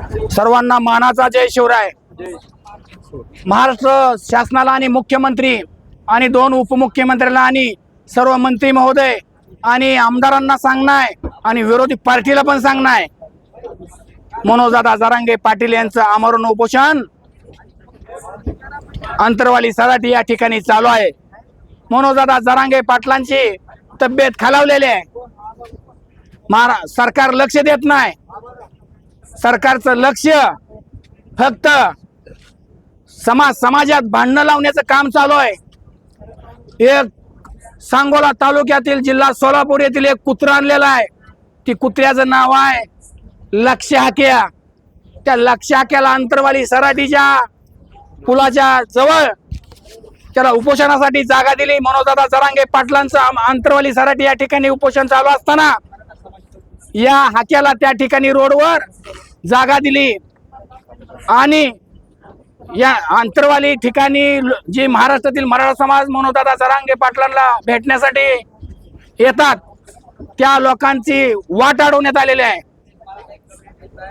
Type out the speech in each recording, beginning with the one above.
सर्वांना मानाचा जय शिवराय. महाराष्ट्र शासनाला आणि मुख्यमंत्री आणि दोन उपमुख्यमंत्र्यांना आणि सर्व मंत्री महोदय आणि आमदारांना सांगणार आणि विरोधी पार्टीला पण सांगणार मनोजदादा जरांगे पाटील यांचं आमरण उपोषण अंतरवाली सराटी या ठिकाणी चालू आहे. मनोजदादा जरांगे पाटलांची तब्येत खालावलेली आहे. महारा सरकार लक्ष देत नाही. सरकारचं लक्ष फक्त समाज समाजात भांडणं लावण्याचं काम चालू आहे. एक सांगोला तालुक्यातील जिल्हा सोलापूर येथील एक कुत्रा आणलेला आहे. ती कुत्र्याचं नाव आहे लक्ष हाक्या. त्या लक्ष हाक्याला अंतरवाली सराटीच्या पुलाच्या जवळ त्याला उपोषणासाठी जागा दिली. मनोजदादा जरांगे पाटलांचं अंतरवाली सराटी या ठिकाणी उपोषण चालू असताना या हाक्याला त्या ठिकाणी रोडवर जागा दिली. आणि या अंतरवाली ठिकाणी जे महाराष्ट्रातील मराठा समाज मनोदादा जरांगे पाटलांना भेटण्यासाठी येतात त्या लोकांची वाट अडवण्यात आलेली आहे.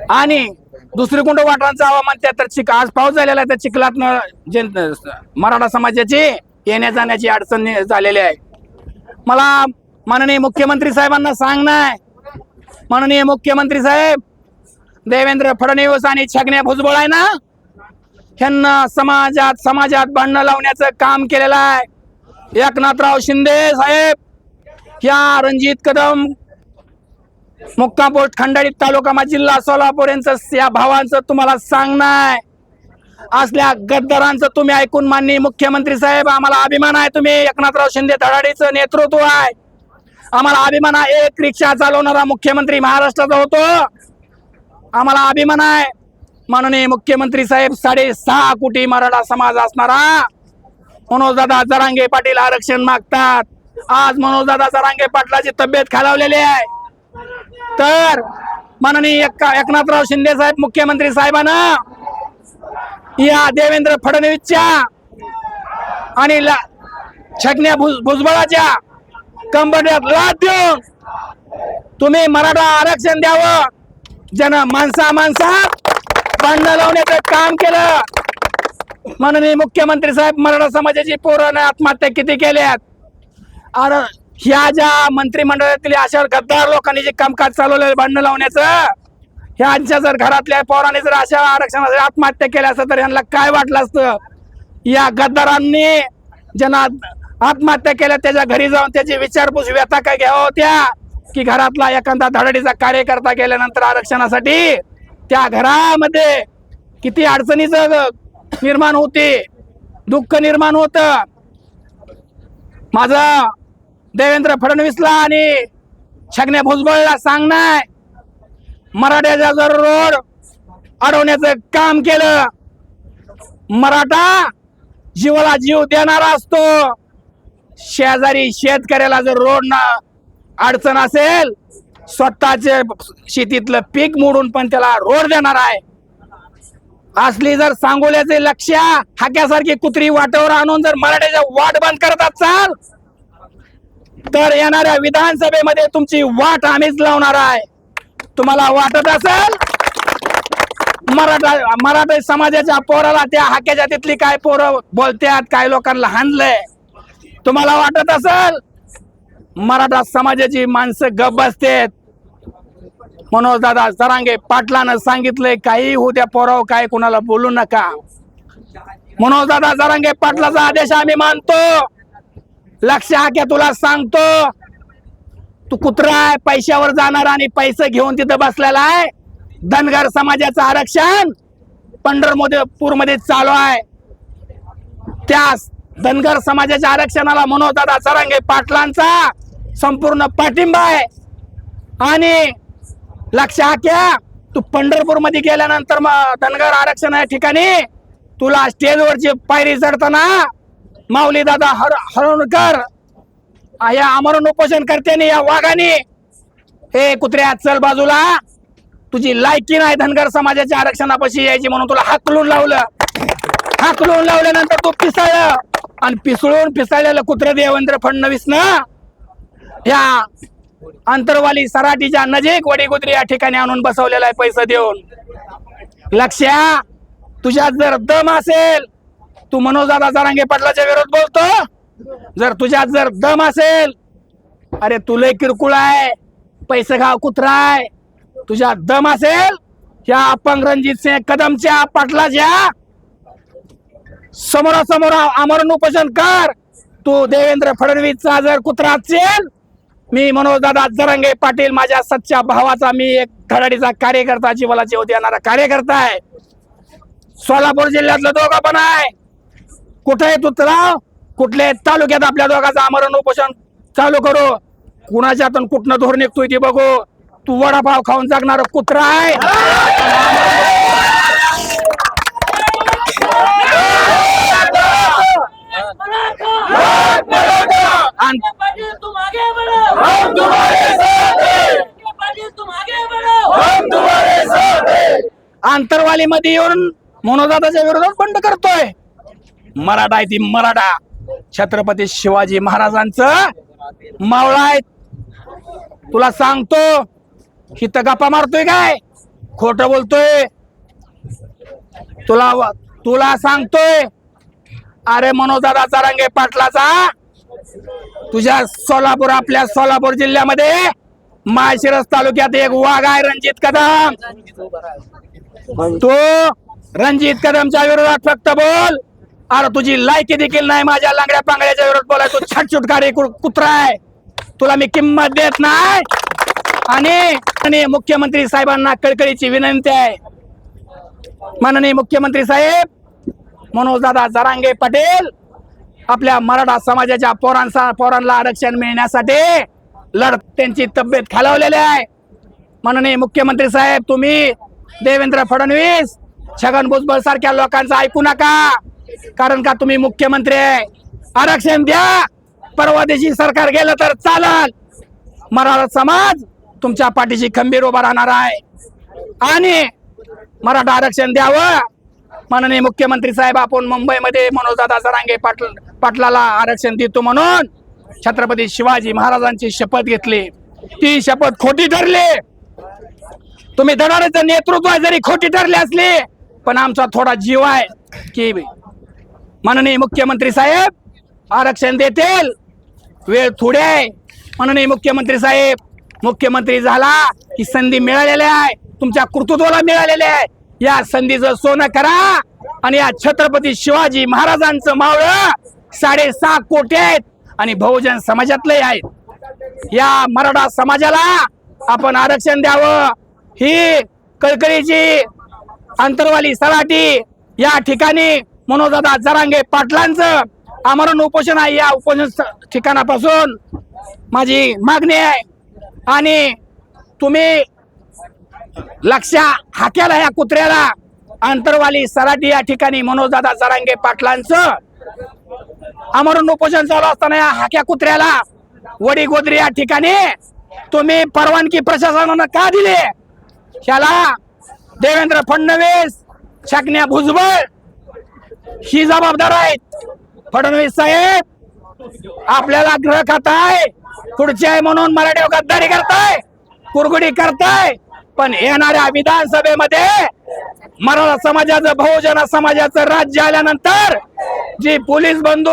आणि दुसरी कुंड वाटांचं हवामान त्या तर चिक आज पाऊस झालेला आहे त्या चिखलात जे मराठा समाजाची येण्या जाण्याची अडचण झालेली आहे. मला माननीय मुख्यमंत्री साहेबांना सांगणार माननीय मुख्यमंत्री साहेब देवेंद्र फडणवीस आणि छगण्या भुजबळ आहे ना? ह्यांना समाजात समाजात भांडणं लावण्याचं काम केलेलं आहे. एकनाथराव शिंदे साहेब या रणजित कदम मुक्का पोस्ट खंडाळी तालुका मा जिल्हा सोलापूर यांचं या भावांचं तुम्हाला सांगणार असल्या गद्दारांचं तुम्ही ऐकून माननीय मुख्यमंत्री साहेब आम्हाला अभिमान आहे तुम्ही. एकनाथराव शिंदे धडाडीचं नेतृत्व आहे. आम्हाला अभिमान आहे. एक रिक्षा चालवणारा मुख्यमंत्री महाराष्ट्राचा होतो. आम्हाला अभिमान आहे. माननीय मुख्यमंत्री साहेब साडेसहा कोटी मराठा समाज असणारा मनोजदादा जरांगे पाटील आरक्षण मागतात. आज मनोजदादा जरांगे पाटलाची तब्येत खालावलेली आहे. तर माननीय एक- एकनाथराव शिंदे साहेब मुख्यमंत्री साहेबांना या देवेंद्र फडणवीसच्या आणि ला- भुज भुजबळाच्या कंबड्यात लाद देऊन तुम्ही मराठा आरक्षण द्यावं. जन माणसा माणसा बांधणं लावण्याचं काम केलं. माननीय मुख्यमंत्री साहेब मराठा समाजाची पोरानं आत्महत्या किती केल्यात? अरे ह्या ज्या मंत्रिमंडळातील अशा गद्दार लोकांनी जे कामकाज चालवलं भांडणं लावण्याचं ह्यांच्या जर घरातल्या पोराने जर अशा आरक्षणासाठी आत्महत्या केल्या असतं तर यांना काय वाटलं असतं? या गद्दारांनी ज्यांना आत्महत्या केल्या त्याच्या घरी जाऊन त्याची विचारपूस व्यथा काय घ्यावं होत्या की घरातला एखादा धडाडीचा कार्यकर्ता गेल्यानंतर आरक्षणासाठी त्या घरामध्ये किती अडचणीचं निर्माण होते दुःख निर्माण होतं. माझं देवेंद्र फडणवीसला आणि छगन्या भुजबळला सांगणार मराठ्याचा जर रोड अडवण्याचं काम केलं मराठा जीवाला जीव देणारा असतो. शेजारी शेतकऱ्याला जर रोड ना अडचण असेल स्वतःचे शेतीतलं पीक मोडून पण त्याला रोड देणार आहे. असली जर सांगोल्याचे लक्ष हाक्यासारखी कुत्री वाटेवर आणून जर मराठ्याच्या वाट बंद करत असाल तर येणाऱ्या विधानसभेमध्ये तुमची वाट आम्हीच लावणार आहे. तुम्हाला वाटत असेल? मराठा मराठा समाजाच्या पोराला त्या हाक्याच्या तिथली काय पोरं बोलतात काय लोकांना हाणलंय? तुम्हाला वाटत असेल? मराठा समाजाची माणसं गप बसतेत. मनोज दादा सरांगे पाटलानं सांगितलंय काही होऊ द्या पोराव काय कुणाला बोलू नका. मनोज दादा सरांगे पाटलाचा आदेश आम्ही मानतो. लक्ष हाक्या तुला सांगतो. तू कुत्रा आहे पैशावर जाणार आणि पैसे घेऊन तिथं बसलेला आहे. धनगर समाजाचं आरक्षण पंढरपूरमध्ये चालू आहे. त्या धनगर समाजाच्या आरक्षणाला मनोजदादा सरांगे पाटलांचा संपूर्ण पाठिंबा आहे. आणि लक्ष हाक्या तू पंढरपूरमध्ये गेल्यानंतर मग धनगर आरक्षण या ठिकाणी तुला स्टेजवरची पायरी चढताना माऊली दादा हर हरणकर या आमरण उपोषण करते या वाघाने हे कुत्र्या चल बाजूला. तुझी लायकी नाही धनगर समाजाच्या आरक्षणापाशी यायची म्हणून तुला हाकलून लावलं. हाकलून लावल्यानंतर तू पिसाळ. आणि पिसळून पिसाळलेलं कुत्र देवेंद्र फडणवीस ना या अंतरवाली सराटीच्या नजीक वडीगुद्री या ठिकाणी आणून बसवलेला आहे पैसा देऊन. लक्ष्या तुझ्यात जर दम असेल तू मनोजदादा जरांगे पाटलाच्या विरोध बोलतो. जर तुझ्यात जर दम असेल अरे तुले किरकुळ आहे पैसे गाव कुत्रा आहे. तुझ्यात दम असेल या अपंग रणजित सिंह कदमच्या पाटलाच्या समोरासमोर आमरण उपोषण कर. तू देवेंद्र फडणवीसचा जर कुत्रा असेल मी मनोजदादा जरंगे पाटील माझ्या सच्च्या भावाचा मी एक धडाडीचा कार्यकर्ता जीवाला जीव देणारा कार्यकर्ता आहे. सोलापूर जिल्ह्यातलं दोघं पण आहे. कुठे तू राव कुठले तालुक्यात आपल्या दोघांचं आमरण उपोषण चालू करू? कुणाच्यातून कुठनं धोर निघतोय ती बघू. तू वडापाव खाऊन जगणार कुत्रा आहे. पाटिल तुम आगे बढ़ो हम तुम्हारे साथ हैं. पाटिल तुम आगे बढ़ो आंतरवालीमध्ये येऊन मनोजाताच्या विरोधात बंड करतोय. मराठा आहे ती मराठा. छत्रपती शिवाजी महाराजांचं मावळा आहे. तुला सांगतो हित गप्पा मारतोय काय? खोट बोलतोय. तुला तुला सांगतोय अरे मनोदादा चारांगे पाटलाचा तुझ्या सोलापूर आपल्या सोलापूर जिल्ह्यामध्ये माळशिरस तालुक्यात एक वाघ आहे रणजित कदम. तो रणजित कदमच्या विरोधात फक्त बोल. अरे तुझी लायकी देखील नाही माझ्या लांगड्या पांगड्याच्या विरोधात बोलाय. तू छटछुटकारी कु- कुत्रा आहे. तुला मी किंमत देत नाही. आणि मुख्यमंत्री साहेबांना कळकळीची विनंती आहे. माननीय मुख्यमंत्री साहेब मनोजदादा जरांगे पटेल आपल्या मराठा समाजाच्या पोरांचा पोरांना आरक्षण मिळण्यासाठी लढ त्यांची तब्येत खालावलेली आहे. माननीय मुख्यमंत्री साहेब तुम्ही देवेंद्र फडणवीस छगन भुजबळ सारख्या लोकांचं ऐकू नका. कारण का तुम्ही मुख्यमंत्री आहे. आरक्षण द्या. परवा दिवशी सरकार गेलं तर चालल. मराठा समाज तुमच्या पाठीशी खंबीर उभा राहणार आहे. आणि मराठा आरक्षण द्यावं. माननीय मुख्यमंत्री साहेब आपण मुंबईमध्ये मनोजदादा जरांगे पाटील पाटलाला आरक्षण देतो म्हणून छत्रपती शिवाजी महाराजांची शपथ घेतली. ती शपथ खोटी ठरली. तुम्ही धडाड्याचं नेतृत्व जरी खोटी ठरली असली पण आमचा थोडा जीव आहे की माननीय मुख्यमंत्री साहेब आरक्षण देतील. वेळ थोडी आहे. माननीय मुख्यमंत्री साहेब मुख्यमंत्री झाला ही संधी मिळालेली आहे. तुमच्या कर्तृत्वाला मिळालेली आहे. या संधीचं सोनं करा आणि या छत्रपती शिवाजी महाराजांचं मावळं साडेसहा कोटी आहेत आणि बहुजन समाजातले आहेत. या मराठा समाजाला आपण आरक्षण द्यावं. ही कळकळीची अंतरवाली सराटी या ठिकाणी मनोदादा जरांगे पाटलांचं आमरण उपोषण आहे या उपोषण ठिकाणापासून. माझी मागणी आहे. आणि तुम्ही लक्ष हाक्याला या कुत्र्याला अंतरवाली सराटी या ठिकाणी मनोजदादा जरांगे पाटलांचं आमरण उपोषण चालू असताना या हाक्या कुत्र्याला वडी गोदरी या ठिकाणी तुम्ही परवानगी प्रशासनानं का दिली? ह्याला देवेंद्र फडणवीस छाकण्या भुजबळ ही जबाबदार आहेत. फडणवीस साहेब आपल्याला ग्रह खाताय पुढचे आहे म्हणून मराठी गद्दारी करताय कुरगुडी करताय पण येणाऱ्या विधानसभेमध्ये मराठा समाजाचं बहुजन समाजाचं राज्य आल्यानंतर जी पोलीस बंधू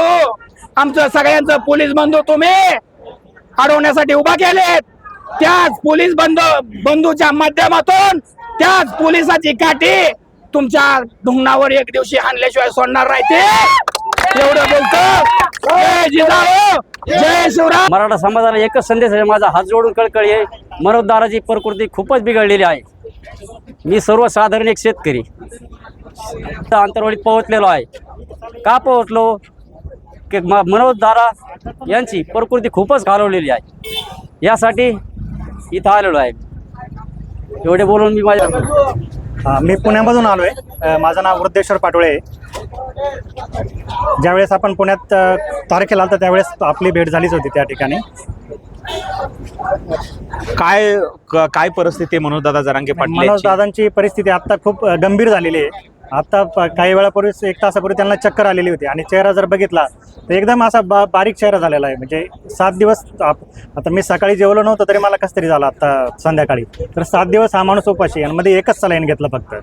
आमचं सगळ्यांचं पोलीस बंधू तुम्ही अडवण्यासाठी उभा केलेत. त्याच पोलीस बंधू बंधूच्या माध्यमातून त्याच पोलिसाची काठी तुमच्या ढुंगणावर एक दिवशी आणल्याशिवाय सोडणार नाही ते. एवढं बोलतो. जय जिजाऊ. जय शिवराय. मराठा समाजाला एकच संदेश आहे माझा हात जोडून कळकळी आहे मनोद्दाराची प्रकृती खूपच बिघडलेली आहे. मी सर्वसाधारण एक शेतकरी. अंतरवाडीत पोहोचलेलो आहे. का पोहोचलो? की म मनोजदारा यांची प्रकृती खूपच घालवलेली आहे. यासाठी इथं आलेलो आहे. एवढे बोलून मी माझ्या हा, मी पुण्यामधून आलो आहे माझं नाव वृद्धेश्वर पाटोळे आहे. ज्यावेळेस आपण पुण्यात तारखेला आलता त्यावेळेस आपली भेट झालीच होती त्या ठिकाणी. काय काय परिस्थिती मनोज दादा जरांगे पाटील मनोज? दादांची परिस्थिती आता खूप गंभीर झालेली आहे. आता प- काही वेळापूर्वीच एक तासापूर्वी त्यांना चक्कर आलेली होती. आणि चेहरा जर बघितला तर एकदम असा बा बारीक चेहरा झालेला आहे. म्हणजे सात दिवस आप- आता मी सकाळी जेवलो नव्हतं तरी मला कसं तरी झालं आता संध्याकाळी. तर सात दिवस हा माणूस उपाशी आणि मध्ये एकच सलाईन घेतलं फक्त.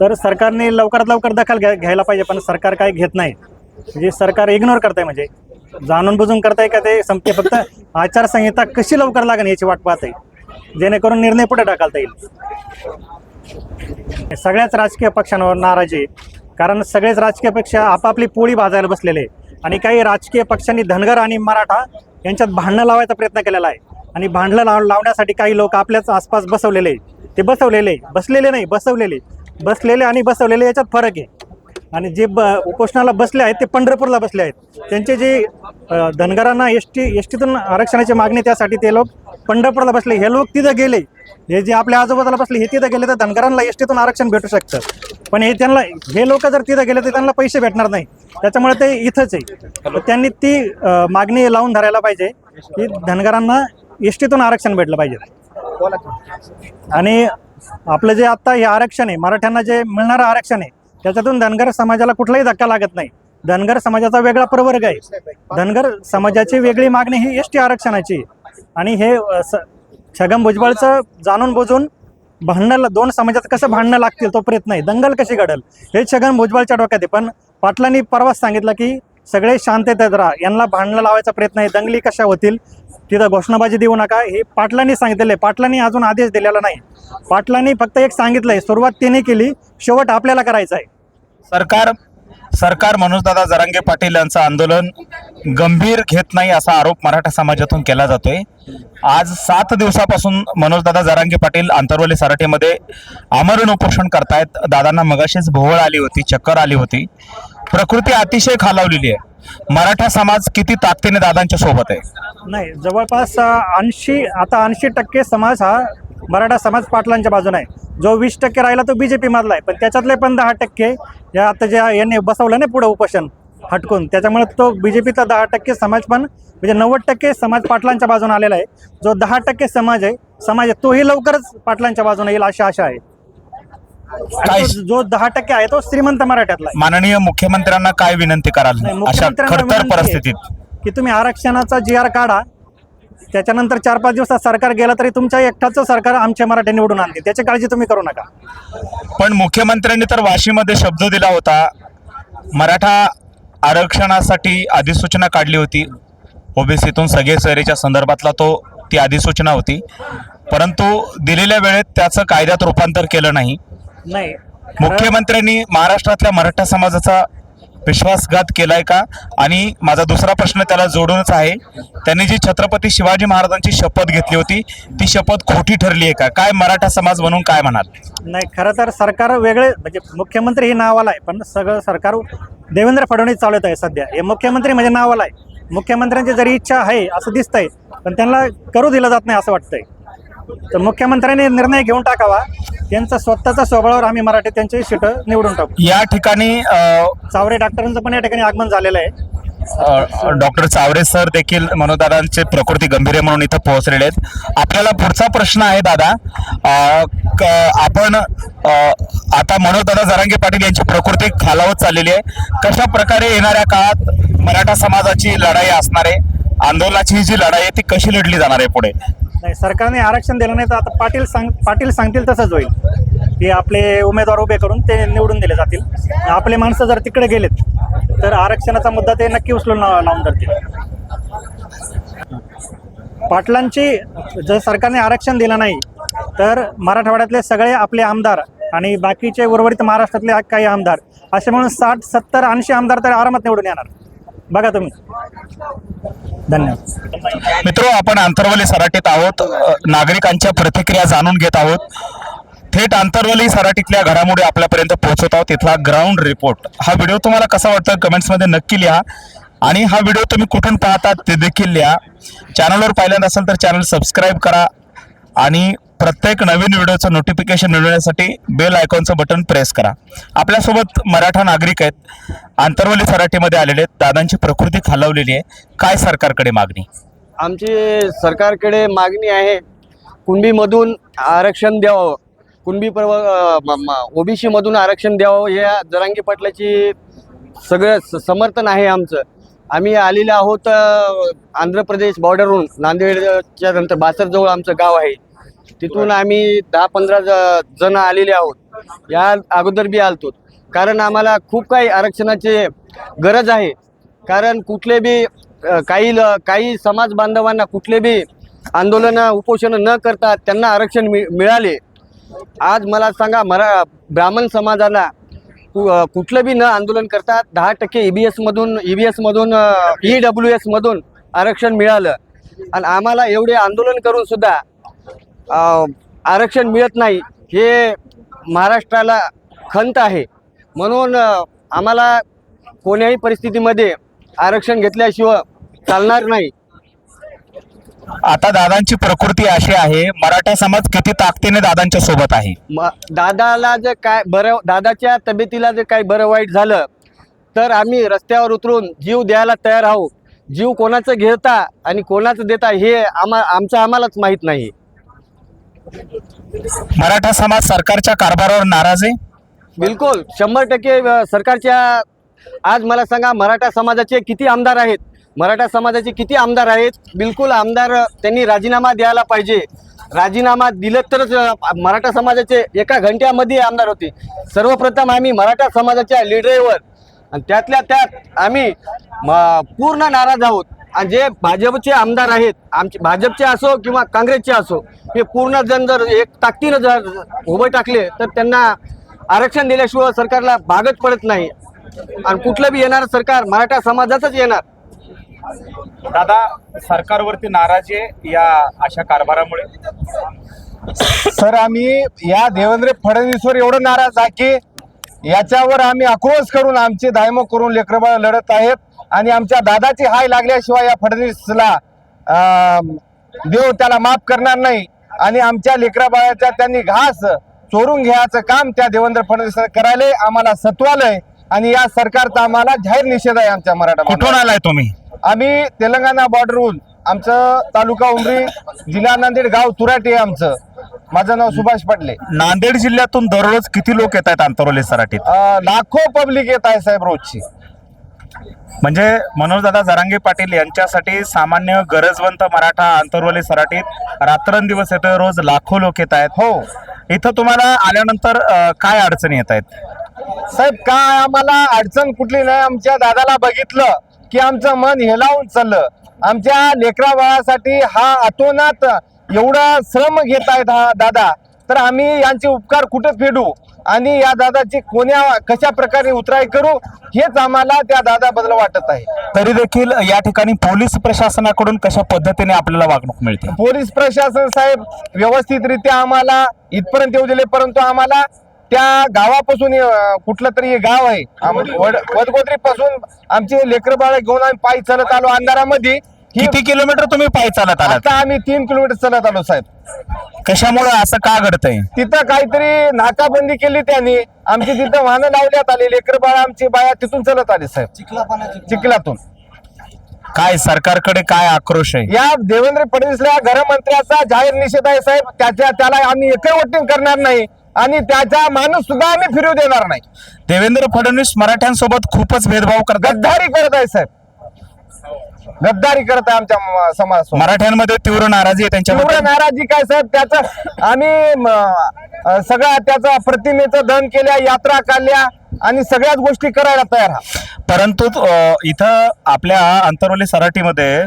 तर सरकारने लवकरात लवकर दखल घ्या घ्यायला पाहिजे पण सरकार काही घेत नाही. म्हणजे सरकार इग्नोर करताय म्हणजे. जाणून बुजून करताय का ते संपते. फक्त आचारसंहिता कशी लवकर लागेल याची वाट पाहत आहे जेणेकरून निर्णय पुढे टाकालता येईल. सगळ्याच राजकीय पक्षांवर नाराजी आहे. कारण सगळेच राजकीय पक्ष आपापली पोळी भाजायला बसलेले आहे. आणि काही राजकीय पक्षांनी धनगर आणि मराठा यांच्यात भांडणं लावायचा प्रयत्न केलेला आहे. आणि भांडणं लाव लावण्यासाठी काही लोक आपल्याच आसपास बसवलेले ते बसवलेले बसलेले नाही बसवलेले बसलेले आणि बसवलेले याच्यात फरक आहे. आणि जे ब उपोषणाला बसले आहेत ते पंढरपूरला बसले आहेत. त्यांचे जे धनगरांना एस टी एस टीतून आरक्षणाची मागणी त्यासाठी ते लोक पंढरपूरला बसले. हे लोक तिथं गेले. हे जे आपल्या आजूबाजूला बसले हे तिथं गेले तर धनगरांना एस टीतून आरक्षण भेटू शकतं. पण हे त्यांना हे लोक जर तिथं गेले तर त्यांना पैसे भेटणार नाही. त्याच्यामुळे ते इथंच आहे. त्यांनी ती मागणी लावून धरायला पाहिजे की धनगरांना एस टीतून आरक्षण भेटलं पाहिजे. आणि आपलं जे आत्ता हे आरक्षण आहे मराठ्यांना जे मिळणारं आरक्षण आहे त्याच्यातून धनगर समाजाला कुठलाही धक्का लागत नाही. धनगर समाजाचा वेगळा प्रवर्ग आहे. धनगर समाजाची वेगळी मागणी ही एस टी आरक्षणाची आणि हे छगन भुजबळचं जाणून बुजून भांडणं दोन समाजात कसं भांडणं लागतील तो प्रयत्न आहे. दंगल कशी घडल? हे छगन भुजबळच्या डोक्यात आहे. पण पाटलांनी परवाच सांगितलं की सगळे शांततेत राहा. यांना भांडणं लावायचा प्रयत्न आहे. दंगली कशा होतील? तिथं घोषणाबाजी देऊ नका. हे पाटलांनी सांगितलेलं आहे. पाटलांनी अजून आदेश दिलेला नाही. पाटलांनी फक्त एक सांगितलं आहे सुरुवात तिने केली. शेवट आपल्याला करायचं आहे. सरकार सरकार मनोजदादा जरांगे पाटील यांचं आंदोलन गंभीर घेत नाही असा आरोप मराठा समाजातून केला जातोय. आज सात दिवसापासून मनोजदादा जरांगे पाटील आंतरवली सराठीमध्ये आमरण उपोषण करतायत. दादांना मगाशीच भोवळ आली होती चक्कर आली होती. प्रकृती अतिशय खालावलेली आहे. मराठा समाज किती ताकदीने दादांच्या सोबत आहे? नाही जवळपास ऐंशी आता ऐंशी टक्के समाज हा मराठा समाज पाटलांच्या बाजूने आहे. जो वीस टक्के राहिला तो बी जे पी मधला आहे. पण त्याच्यातले पण दहा टक्के या आता ज्या यांनी बसवलं ना पुढं उपोषण हटकून त्याच्यामुळे तो बी जे पीचा दहा टक्के समाज पण म्हणजे नव्वद टक्के समाज पाटलांच्या बाजूने आलेला आहे. जो दहा टक्के समाज आहे समाज आहे तोही लवकरच पाटलांच्या बाजूने येईल अशी आशा आहे. काय जो दहा टक्के आहे तो श्रीमंत मराठ्यातला आहे. माननीय मुख्यमंत्र्यांना काय विनंती कराल नाही, अशा मुख्यमंत्र्यांना खडतर विनंती आहे परिस्थितीत? की तुम्ही आरक्षणाचा जी आर काढा. त्याच्यानंतर चार पाच दिवसात सरकार गेलं तरी तुमच्या एकटाचं सरकार आमच्या मराठे निवडून आणते त्याची काळजी तुम्ही करू नका. पण मुख्यमंत्र्यांनी तर वाशीमध्ये शब्द दिला होता. मराठा आरक्षणासाठी अधिसूचना काढली होती. ओबीसीतून सगळे सैरीच्या संदर्भातला तो ती अधिसूचना होती. परंतु दिलेल्या वेळेत त्याचं कायद्यात रूपांतर केलं नाही. नाही. मुख्यमंत्र्यांनी महाराष्ट्रातल्या मराठा समाजाचा विश्वासघात केलाय का? आणि माझा दुसरा प्रश्न त्याला जोडूनच आहे. त्यांनी जी छत्रपती शिवाजी महाराजांची शपथ घेतली होती ती शपथ खोटी ठरली आहे का? काय मराठा समाज म्हणून काय म्हणाल? नाही खरं तर सरकार वेगळे म्हणजे मुख्यमंत्री हे नावाला आहे पण सगळं सरकार देवेंद्र फडणवीस चालवत आहे सध्या. हे मुख्यमंत्री म्हणजे नावाला आहे. मुख्यमंत्र्यांची जरी इच्छा आहे असं दिसतंय पण त्यांना करू दिलं जात नाही असं वाटतंय. तर मुख्यमंत्र्यांनी निर्णय घेऊन टाकावा. त्यांचा स्वतःच्या स्वभावावर आम्ही मराठी त्यांची सीट निवडून टाकू. या ठिकाणी चावरे डॉक्टरांचं पण या ठिकाणी आगमन झालेलं आहे. डॉक्टर चावरे सर देखील मनोदादांचे प्रकृती गंभीर आहे म्हणून इथं पोहोचलेले आहेत. आपल्याला पुढचा प्रश्न आहे दादा. आपण आता मनोजदादा जरांगे पाटील यांची प्रकृती खालावत चाललेली आहे. कशा प्रकारे येणाऱ्या काळात मराठा समाजाची लढाई असणार आहे? आंदोलनाची जी लढाई आहे ती कशी लढली जाणार आहे पुढे? नाही सरकारने आरक्षण दिलं नाही तर आता पाटील सांग पाटील सांगतील तसंच होईल. की आपले उमेदवार उभे करून ते निवडून दिले जातील. आपले माणसं जर तिकडे गेलेत तर आरक्षणाचा मुद्दा ते नक्की उचलून लावून धरतील. पाटलांची जर सरकारने आरक्षण दिलं नाही तर मराठवाड्यातले सगळे आपले आमदार आणि बाकीचे उर्वरित महाराष्ट्रातले काही आमदार असे म्हणून साठ सत्तर ऐंशी आमदार तर आरामात निवडून येणार. बघा तुम्ही. धन्यवाद. मित्र आपण आंतरवली सराटीत आहोत. नागरिकांच्या प्रतिक्रिया जाणून घेत आहोत. थेट आंतरवली सराटीतल्या घडामोडी आपल्यापर्यंत पोहोचत आहोत. तिथला ग्राउंड रिपोर्ट हा व्हिडिओ तुम्हाला कसा वाटतो कमेंट्समध्ये नक्की लिहा. आणि हा व्हिडिओ तुम्ही कुठून पाहतात ते देखील लिहा. चॅनलवर पहिल्यांदा असेल तर चॅनल सबस्क्राईब करा. आणि प्रत्येक नवीन व्हिडिओचं नोटिफिकेशन मिळवण्यासाठी बेल आयकॉनचं बटन प्रेस करा. आपल्यासोबत मराठा नागरिक आहेत. आंतरवली फराठीमध्ये आलेले आहेत. दादांची प्रकृती खालावलेली आहे. काय सरकारकडे मागणी? आमची सरकारकडे मागणी आहे कुणबीमधून आरक्षण द्यावं. कुणबी पर्व ओबीसीमधून आरक्षण द्यावं या जरांगी पाटलाची सगळं स- समर्थन आहे आमचं. आम्ही आलेले आहोत आंध्र प्रदेश बॉर्डरहून नांदेडच्या नंतर बासरजवळ आमचं गाव आहे. तिथून आम्ही दहा पंधरा ज जण आलेले आहोत. या अगोदर बी आलतो कारण आम्हाला खूप काही आरक्षणाची गरज आहे. कारण कुठले बी काही ल काही समाज बांधवांना कुठले बी आंदोलनं उपोषणं न करता त्यांना आरक्षण मि मिळाले. आज मला सांगा मरा ब्राह्मण समाजाला कु- कुठलं बी न आंदोलन करता दहा टक्के ई बी एसमधून ई बी एसमधून ई डब्ल्यू एसमधून आरक्षण मिळालं. आणि आम्हाला एवढे आंदोलन करून सुद्धा आरक्षण मिळत नाही हे महाराष्ट्राला खंत आहे. म्हणून आम्हाला कोण्याही परिस्थितीमध्ये आरक्षण घेतल्याशिवाय चालणार नाही. आता दादांची प्रकृती अशी आहे मराठा समाज किती ताकदीने दादांच्या सोबत आहे? म दादाला जर काय बरं दादाच्या तब्येतीला जर काही बरं वाईट झालं तर आम्ही रस्त्यावर उतरून जीव द्यायला तयार आहोत. जीव कोणाचं घेता आणि कोणाचं देता हे आम्हा आमचं आम्हालाच माहीत नाही. मराठा समाज सरकारच्या कारभारावर नाराज आहे? बिलकुल. शंभर टक्के सरकारच्या आज मला सांगा मराठा समाजाचे किती आमदार आहेत? मराठा समाजाचे किती आमदार आहेत? बिलकुल आमदार त्यांनी राजीनामा द्यायला पाहिजे. राजीनामा दिलं तरच मराठा समाजाचे एका घंट्यामध्ये आमदार होते सर्वप्रथम आम्ही मराठा समाजाच्या लीडरवर आणि त्यातल्या त्यात आम्ही म- पूर्ण नाराज आहोत. आणि जे भाजपचे आमदार आहेत आमचे भाजपचे असो किंवा काँग्रेसचे असो हे पूर्ण जण जर एक ताकदीनं जर उभे टाकले तर त्यांना आरक्षण दिल्याशिवाय सरकारला भागच पडत नाही. आणि कुठलं बी येणार सरकार मराठा समाजाचंच येणार. दादा सरकारवरती नाराजी आहे या अशा कारभारामुळे? सर आम्ही या देवेंद्र फडणवीसवर एवढं नाराज आहे की याच्यावर आम्ही आक्रोश करून आमचे दायमो करून लेकरबाळ लढत आहेत. आणि आमच्या दादाची हाय लागल्याशिवाय या फडणवीसला देव त्याला माफ करणार नाही. आणि आमच्या लेकराबाळाच्या त्यांनी घास चोरून घ्यायचं काम त्या देवेंद्र फडणवीस करायलंय आम्हाला सत्वालय आणि या सरकारचा आम्हाला जाहीर निषेध आहे आमच्या मराठा कुठून. आलाय तुम्ही? आम्ही तेलंगणा बॉर्डरहून आमचं तालुका उमरी जिल्हा नांदेड गाव तुराटी आहे आमचं. माझं नाव सुभाष पाटले. नांदेड जिल्ह्यातून दररोज किती लोक येत आहेत आंतरवली सराटीत लाखो पब्लिक येत आहे साहेब रोजची. म्हणजे मनोजदादा जरांगे पाटील यांच्यासाठी सामान्य गरजवंत मराठा आंतरवली सराटीत रात्रंदिवस येतोय रोज लाखो लोक येत आहेत. हो इथं तुम्हाला आल्यानंतर काय अडचणी येत आहेत? साहेब काय आम्हाला अडचण कुठली नाही. आमच्या दादाला बघितलं की आमचं मन हेलावून चाललं. आमच्या लेकरा बाळासाठी हा अतोनात एवढा श्रम घेत आहेत हा दादा. तर आम्ही यांचे उपकार कुठे फेडू. आणि या दादाची कोण्या कशा प्रकारे उतराई करू हेच आम्हाला त्या दादाबद्दल वाटत आहे. तरी देखील या ठिकाणी पोलीस प्रशासनाकडून कशा पद्धतीने आपल्याला वागणूक मिळते? पोलीस प्रशासन साहेब व्यवस्थितरित्या आम्हाला इथपर्यंत येऊ दिले परंतु आम्हाला त्या गावापासून कुठलं तरी हे गाव आहे. वडगोत्री पासून आमचे लेकर बाळ घेऊन आम्ही पायी चालत आलो अंधारामध्ये. किती किलोमीटर तुम्ही पायी चालत आलात? आता आम्ही तीन किलोमीटर चालत आलो साहेब. कशामुळे असं का घडतंय? तिथं काहीतरी नाकाबंदी केली त्यांनी. आमची तिथं वाहनं लावण्यात आली लेकर बाळ आमची बाया तिथून चालत आले साहेब. चिखलातून. काय सरकारकडे काय आक्रोश आहे? या देवेंद्र फडणवीसला या गृहमंत्र्याचा जाहीर निषेध आहे साहेब. त्याच्या त्याला आम्ही एकरवटीन करणार नाही आणि त्याचा माणूस सुद्धा आम्ही फिरू देणार नाही. देवेंद्र फडणवीस मराठ्यांसोबत खूपच भेदभाव करतात. गद्दारी करत आहे साहेब. गद्दारी करत आहे आमच्या समाजासोबत मराठ्यांमध्ये तीव्र नाराजी आहे तीव्र नाराजी काय साहेब? त्याचं आम्ही म, अ, सगळ्या त्याचा प्रतिमेचं दहन केल्या यात्रा काढल्या आणि सगळ्याच गोष्टी करायला तयार आहात. परंतु अ, इथं आपल्या अंतरवली सराटीमध्ये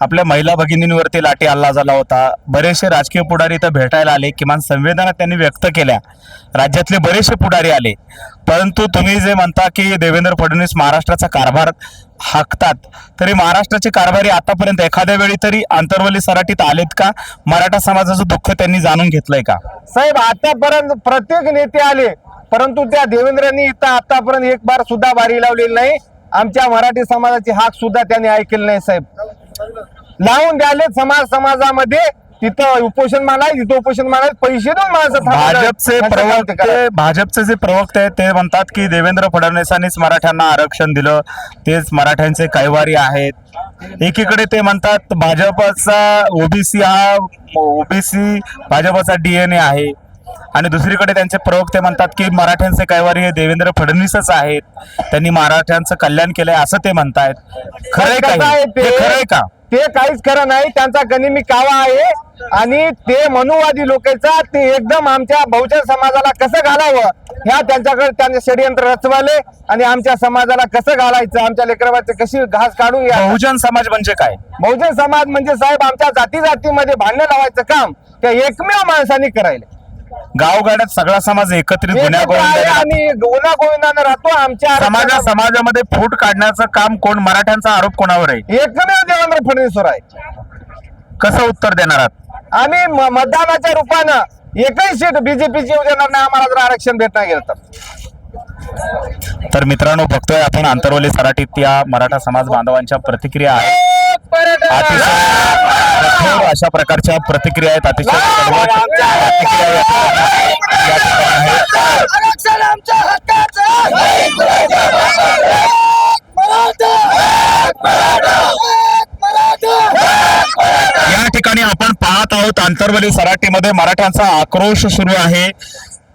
आपल्या महिला भगिनींवरती लाठी हल्ला झाला होता. बरेचसे राजकीय पुढारी इथं भेटायला आले. किमान संवेदना त्यांनी व्यक्त केल्या. राज्यातले बरेचसे पुढारी आले. परंतु तुम्ही जे म्हणता की देवेंद्र फडणवीस महाराष्ट्राचा कारभार हाकतात. तरी महाराष्ट्राचे कारभारी आतापर्यंत एखाद्या वेळी तरी आंतरवली सराटीत आलेत का? मराठा समाजाचं दुःख त्यांनी जाणून घेतलंय का? साहेब आतापर्यंत प्रत्येक नेते आले परंतु त्या देवेंद्रांनी इथं आतापर्यंत एक बार सुद्धा बारी लावलेली नाही. आमच्या मराठी समाजाची हाक सुद्धा त्यांनी ऐकलेली नाही साहेब. लावून द्याले समाज समाजामध्ये. तिथं उपोषण मानाय तिथं उपोषण मानाय पैसे देऊन थांबवतात. भाजपचे प्रवक्ते. भाजपचे जे प्रवक्ते आहेत ते म्हणतात की देवेंद्र फडणवीसांनीच मराठ्यांना आरक्षण दिलं तेच मराठ्यांचे कैवारी आहेत एकीकडे ते म्हणतात भाजपचा ओबीसी हा ओबीसी भाजपचा डीएनए आहे आणि दुसरीकडे त्यांचे प्रवक्ते म्हणतात की मराठ्यांचे कैवारी हे देवेंद्र फडणवीसच आहेत त्यांनी मराठ्यांचं कल्याण केलंय असं ते म्हणतायत खरंय कसं का आहे? ते? हे खरंय का ते काहीच खरं नाही त्यांचा गनिमी कावा आहे आणि ते मनुवादी लोकांचा ते एकदम आमच्या बहुजन समाजाला कसं घालावं? ह्या त्यांच्याकडे त्यांचे षडयंत्र रचवाले आणि आमच्या समाजाला कसं घालायचं? आमच्या लेकराबाचे कशी घास काढू या बहुजन समाज म्हणजे काय? बहुजन समाज म्हणजे साहेब आमच्या जाती जातीमध्ये भांडण लावायचं काम त्या एकमेव माणसाने करायला. गावगाड्यात सगळा समाज एकत्रित गोविंदाने आणि गुन्हा गोविंदाने राहतो. आमच्या समाजा समाजामध्ये फूट काढण्याचं काम कोण? मराठ्यांचा आरोप कोणावर आहे? एकमेव देवेंद्र फडणवीसवर आहे. कसं उत्तर देणार आहात? आम्ही मतदानाच्या रूपानं एकही सीट बीजेपीची येऊ देणार नाही आम्हाला जर आरक्षण भेटणार गेलं तर. तर मित्रांनो बघतोय आपण आंतरवली सराटीत या मराठा समाज बांधवांच्या प्रतिक्रिया आहेत. अतिशय अशा प्रकारच्या प्रतिक्रिया आहेत अतिशय प्रतिक्रिया या- या ठिकाणी आहेत. आरक्षण आमच्या हक्काचं मराठा मराठा या ठिकाणी आपण पाहत आहोत आंतरवली सराटीमध्ये मराठ्यांचा आक्रोश सुरू आहे.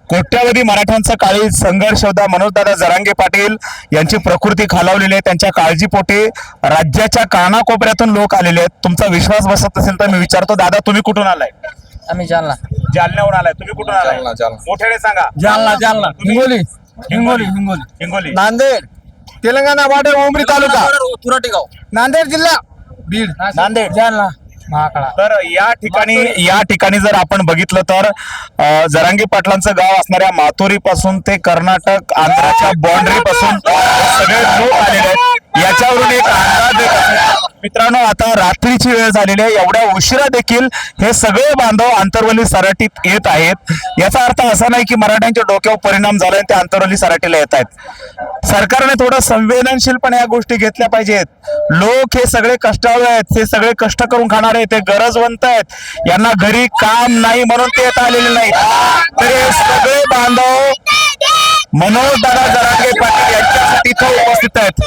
कोट्यावधी मराठ्यांचा काळी संघर्ष होता. मनोजदादा जरांगे पाटील यांची प्रकृती खालावलेली आहे. त्यांच्या काळजीपोटी राज्याच्या कानाकोपऱ्यातून लोक आलेले आहेत. तुमचा विश्वास बसत असेल तर मी विचारतो दादा तुम्ही कुठून आलाय? आम्ही जालना. जालन्याहून आलाय. तुम्ही कुठून आलाय? मोठ्याने सांगा. जालना जालना. हिंगोली. हिंगोली हिंगोली. हिंगोली. नांदेड. तेलंगणा बॉर्डर उमरी तालुका. तुराटेगाव नांदेड जिल्हा. बीड. नांदेड. जालना. महाकाळा. तर या ठिकाणी या ठिकाणी जर आपण बघितलं तर जरांगी पाटलांचं गाव असणाऱ्या माथोरी पासून ते कर्नाटक आंध्राच्या बाउंड्री पासून सगळे लोक आलेले आहेत. याच्यावरून एक अंदाज मित्रांनो आता रात्रीची वेळ झालेली आहे. एवढ्या उशिरा देखील हे सगळे बांधव आंतरवली सराटीत येत आहेत. याचा अर्थ असा नाही की मराठ्यांच्या डोक्यावर परिणाम झाला आणि ते आंतरवली सराटीला येत आहेत. सरकारने थोडं संवेदनशीलपणे या गोष्टी घेतल्या पाहिजेत. लोक हे सगळे कष्टाळू आहेत. ते सगळे कष्ट करून खाणारे आहेत, ते गरजवंत आहेत. यांना घरी काम नाही म्हणून ते येत आलेले नाहीत. तर हे सगळे बांधव मनोज दादा जरांगे पाटील यांच्यासाठी इथं उपस्थित आहेत.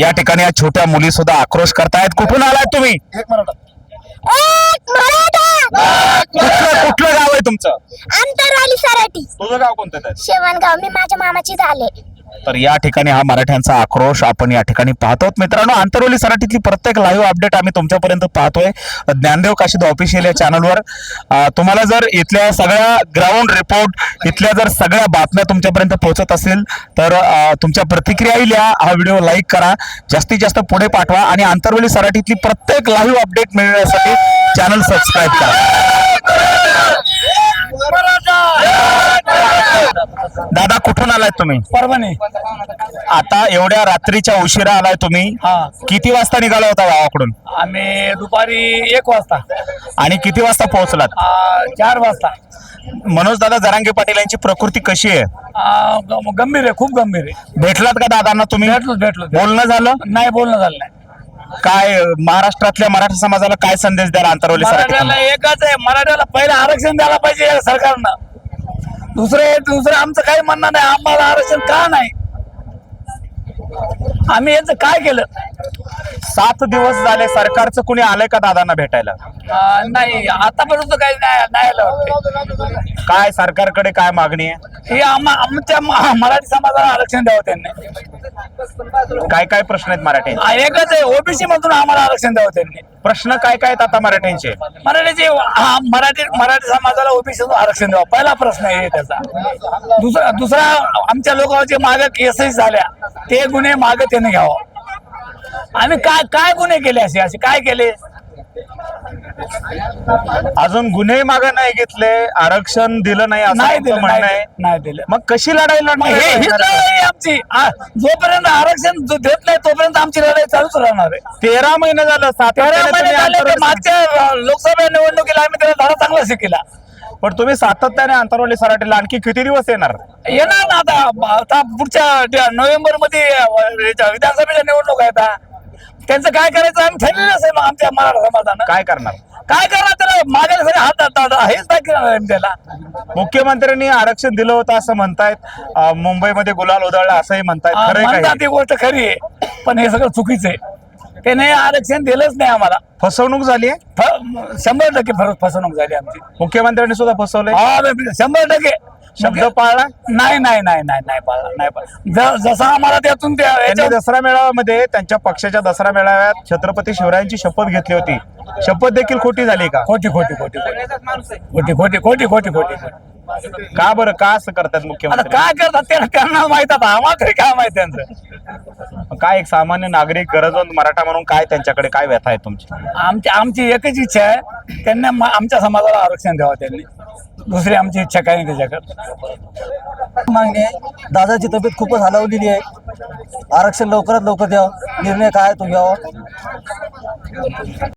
या ठिकाणी या छोट्या मुली सुद्धा आक्रोश करतायत. कुठून आलाय तुम्ही? कुठलं कुठलं गाव आहे तुमचं? आंतरवाली सराटी. तुझं गाव कोणतं? शेवणगाव. मी माझ्या मामाची झाले. तर या ठिकाणी हा मराठ्यांचा आक्रोश आपण या ठिकाणी पाहतो मित्रांनो आंतरवली सराठीतली प्रत्येक लाईव्ह अपडेट आम्ही तुमच्यापर्यंत पाहतोय. ज्ञानदेव काशीद ऑफिशियल या चॅनलवर तुम्हाला जर इथल्या सगळ्या ग्राउंड रिपोर्ट इथल्या जर सगळ्या बातम्या तुमच्यापर्यंत पोहोचत असेल तर तुमच्या प्रतिक्रियाही लिहा. हा व्हिडिओ लाईक करा. जास्तीत जास्त पुढे पाठवा आणि आंतरवली सराठीतली प्रत्येक लाईव्ह अपडेट मिळण्यासाठी चॅनल सबस्क्राईब करा. दादा कुठून आलाय तुम्ही? परभणी. आता एवढ्या रात्रीच्या उशिरा आलाय तुम्ही. हा. किती वाजता निघाला होता गावाकडून? आम्ही दुपारी एक वाजता. आणि किती वाजता पोहोचलात? आ, चार वाजता. मनोज दादा जरांगे पाटील यांची प्रकृती कशी आहे? आ, ग- गंभीर आहे खूप गंभीर आहे. भेटलात का दादांना तुम्ही? भेटलो भेटलो बोलणं झालं? नाही बोलणं झालं नाही. काय अं, महाराष्ट्रातल्या मराठा समाजाला काय संदेश द्याल आंतरवली मराठ्याला एकच आहे मराठ्याला पहिलं आरक्षण द्यायला पाहिजे या सरकारनं. दुसरे दुसरं आमचं काही म्हणणं नाही. आम्हाला आरक्षण का नाही? आम्ही याचं काय केलं? सात दिवस झाले सरकारचं कुणी आलंय का दादांना भेटायला? नाही आतापर्यंत काही नाही नाही आलं वाटते काय सरकारकडे काय मागणी आहे? हे आम्हा आमच्या म- मराठी समाजाला आरक्षण द्यावं त्यांनी. काय काय प्रश्न आहेत मराठी एकच आहे ओबीसी मधून आम्हाला आरक्षण द्यावं त्यांनी. प्रश्न काय काय आहेत आता मराठ्यांचे? मराठीचे हा, मराठी मराठी समाजाला ओबीसी आरक्षण द्यावं. पहिला प्रश्न आहे त्याचा. दुसरा दुसरा आमच्या लोकांचे मागे केसेस झाल्या. ते गुन्हे मागे त्याने घ्यावं. आम्ही काय काय गुन्हे केले असे? असे काय केले? अजून गुन्हे मागे नाही घेतले आरक्षण दिलं नाही असं नाही तुमचं दिलं म्हणणं नाही आहे. नाही दिलं. मग कशी लढाई मग हे हीच लढणार लढाई आहे आमची. आ, जोपर्यंत आरक्षण जो देत नाही तोपर्यंत आमची लढाई चालूच राहणार आहे. तेरा महिने झालं तेरा सातत्याने महिने तुम्ही झाले ते आंतरवली- मागच्या अ, लोकसभा निवडणुकीला आम्ही त्याला धडा चांगला शिकला. पण तुम्ही सातत्याने आंतरवली सराटीला आणखी किती दिवस येणार? येणार ना आता आता पुढच्या नोव्हेंबरमध्ये विधानसभेच्या निवडणूक आहेत आता. त्यांचं काय करायचं? आम्ही ठरलेलंच आहे मग आमच्या मराठा समाजानं. काय करणार? काय करणार? त्याला मागे सगळे हात हात- हात- हेच आहे त्याला मुख्यमंत्र्यांनी आरक्षण दिलं होतं असं म्हणतायत. अं, मुंबईमध्ये गुलाल उधळला असंही म्हणतायत. म्हणतात ती गोष्ट खरी आहे पण हे सगळं चुकीचं आहे. त्याने आरक्षण दिलंच नाही आम्हाला. फसवणूक झाली आहे फ- शंभर टक्के फरक फसवणूक झाली आमची. मुख्यमंत्र्यांनी सुद्धा फसवलंय? हा, शंभर टक्के. शब्द पाळला? नाही नाही नाही नाही नाही पाळला नाही पाळला. जसं आम्हाला त्यातून त्या त्यांनी दसरा मेळाव्यामध्ये त्यांच्या पक्षाच्या दसरा मेळाव्यात छत्रपती शिवरायांची शपथ घेतली होती. शपथ देखील खोटी झाली का? खोटी खोटी खोटी खोटी. खोटी खोटी खोटी खोटी का बरं? का असं करतात मुख्यमंत्री? काय करतात ते त्यांना माहीत आता. आम्हाला तरी काय माहीत त्यांचं? काय एक सामान्य नागरिक गरजवंत मराठा म्हणून काय त्यांच्याकडे काय व्यथा आहे तुमची? आमची आमची एकच इच्छा आहे त्यांना आमच्या समाजाला आरक्षण द्यावं त्यांनी. दुसरी आमची इच्छा काही नाही त्याच्याकडे. मागणी आहे. दादाची तब्येत खूपच हलवलेली आहे. आरक्षण लवकरात लवकर द्यावं. निर्णय काय तो घ्यावा.